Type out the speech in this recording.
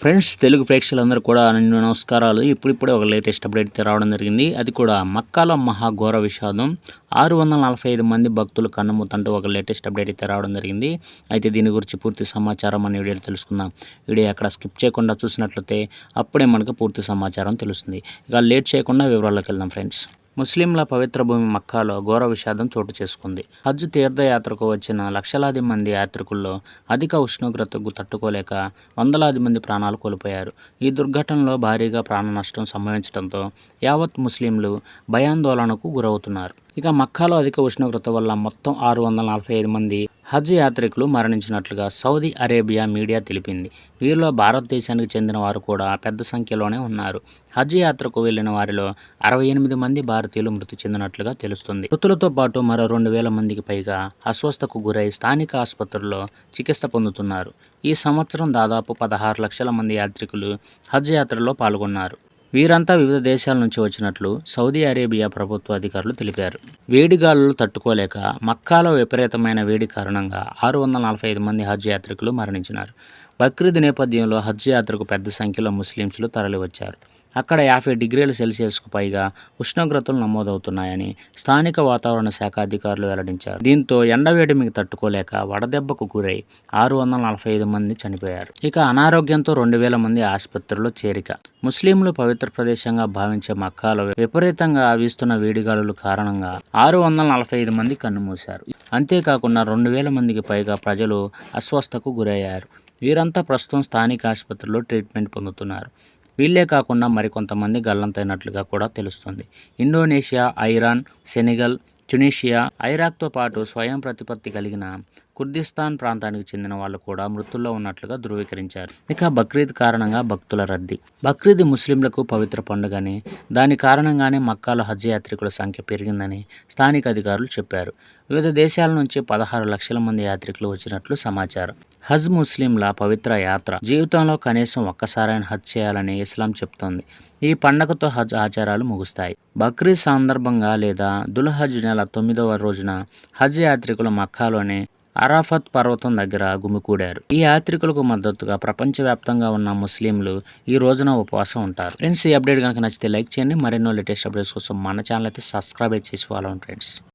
Friends Telugu ప్రేక్షకులందరూ కూడా నన్ను నమస్కారాలు. ఇప్పుడిప్పుడే ఒక లేటెస్ట్ అప్డేట్ అయితే రావడం జరిగింది. అది కూడా మక్కాల మహాఘోర విషాదం. ఆరు వందల నలభై ఐదు మంది భక్తులు కన్నుమూతంటూ ఒక లేటెస్ట్ అప్డేట్ అయితే రావడం జరిగింది. అయితే దీని గురించి పూర్తి సమాచారం అనే వీడియో తెలుసుకుందాం. వీడియో అక్కడ స్కిప్ చేయకుండా చూసినట్లయితే అప్పుడే మనకు పూర్తి సమాచారం తెలుస్తుంది. ఇక లేట్ చేయకుండా వివరాల్లోకి వెళ్దాం ఫ్రెండ్స్. ముస్లింల పవిత్ర భూమి మక్కాలో ఘోర విషాదం చోటు చేసుకుంది. హజ్ తీర్థయాత్రకు వచ్చిన లక్షలాది మంది యాత్రికుల్లో అధిక ఉష్ణోగ్రతకు తట్టుకోలేక వందలాది మంది ప్రాణాలు కోల్పోయారు. ఈ దుర్ఘటనలో భారీగా ప్రాణ నష్టం సంభవించడంతో యావత్ ముస్లింలు భయాందోళనకు గురవుతున్నారు. ఇక మక్కాలో అధిక ఉష్ణోగ్రత వల్ల మొత్తం ఆరు వందల నలభై ఐదు మంది హజ్ యాత్రికులు మరణించినట్లుగా సౌదీ అరేబియా మీడియా తెలిపింది. వీరిలో భారతదేశానికి చెందిన వారు కూడా పెద్ద సంఖ్యలోనే ఉన్నారు. హజ్ యాత్రకు వెళ్ళిన వారిలో అరవై ఎనిమిది మంది భారతీయులు మృతి చెందినట్లుగా తెలుస్తుంది. మృతులతో పాటు మరో రెండు వేల మందికి పైగా అస్వస్థకు గురై స్థానిక ఆసుపత్రుల్లో చికిత్స పొందుతున్నారు. ఈ సంవత్సరం దాదాపు పదహారు లక్షల మంది యాత్రికులు హజ్ యాత్రలో పాల్గొన్నారు. వీరంతా వివిధ దేశాల నుంచి వచ్చినట్లు సౌదీ అరేబియా ప్రభుత్వ అధికారులు తెలిపారు. వేడిగాలులు తట్టుకోలేక మక్కాలో విపరీతమైన వేడి కారణంగా ఆరు వందల నలభై ఐదు మంది హజ్ యాత్రికులు మరణించినారు. బక్రీద్ నేపథ్యంలో హజ్ యాత్రకు పెద్ద సంఖ్యలో ముస్లింస్లు తరలివచ్చారు. అక్కడ యాభై డిగ్రీల సెల్సియస్కు పైగా ఉష్ణోగ్రతలు నమోదవుతున్నాయని స్థానిక వాతావరణ శాఖ అధికారులు వెల్లడించారు. దీంతో ఎండవేడిమికి తట్టుకోలేక వడదెబ్బకు గురై ఆరు వందల నలభై ఐదు మంది చనిపోయారు. ఇక అనారోగ్యంతో రెండు వేల మంది ఆసుపత్రిలో చేరిక. ముస్లింలు పవిత్ర ప్రదేశంగా భావించే మక్కాలో విపరీతంగా వీస్తున్న వేడిగాలుల కారణంగా ఆరు వందల నలభై ఐదు మంది కన్నుమూశారు. అంతేకాకుండా రెండు వేల మందికి పైగా ప్రజలు అస్వస్థకు గురయ్యారు. వీరంతా ప్రస్తుతం స్థానిక ఆసుపత్రిలో ట్రీట్మెంట్ పొందుతున్నారు. వీళ్ళే కాకుండా మరికొంతమంది గల్లంతైనట్లుగా కూడా తెలుస్తుంది. ఇండోనేషియా ఐరాన్ సెనెగల్ ట్యునీషియా ఐరాక్తో పాటు స్వయం ప్రతిపత్తి కలిగిన కుర్దిస్తాన్ ప్రాంతానికి చెందిన వాళ్ళు కూడా మృతుల్లో ఉన్నట్లుగా ధృవీకరించారు. ఇక బక్రీద్ కారణంగా భక్తుల రద్దీ. బక్రీద్ ముస్లింలకు పవిత్ర పండుగని దాని కారణంగానే మక్కాలో హజ్ యాత్రికుల సంఖ్య పెరిగిందని స్థానిక అధికారులు చెప్పారు. వివిధ దేశాల నుంచి పదహారు లక్షల మంది యాత్రికులు వచ్చినట్లు సమాచారం. హజ్ ముస్లింల పవిత్ర యాత్ర జీవితంలో కనీసం ఒక్కసారైనా హజ్ చేయాలని ఇస్లాం చెప్తోంది. ఈ పండగతో హజ్ ఆచారాలు ముగుస్తాయి. బక్రీద్ సందర్భంగా లేదా దుల్హజ్ నెల తొమ్మిదవ రోజున హజ్ యాత్రికులు మక్కాలోని అరాఫత్ పర్వతం దగ్గర గుమికూడారు. ఈ యాత్రికులకు మద్దతుగా ప్రపంచవ్యాప్తంగా ఉన్న ముస్లింలు ఈ రోజున ఉపవాసం ఉంటారు. ఫ్రెండ్స్ ఈ అప్డేట్ కనుక నచ్చితే లైక్ చేయండి. మరెన్నో లేటెస్ట్ అప్డేట్స్ కోసం మన ఛానల్ అయితే సబ్స్క్రైబ్ చేసి వాళ్ళు ఫ్రెండ్స్.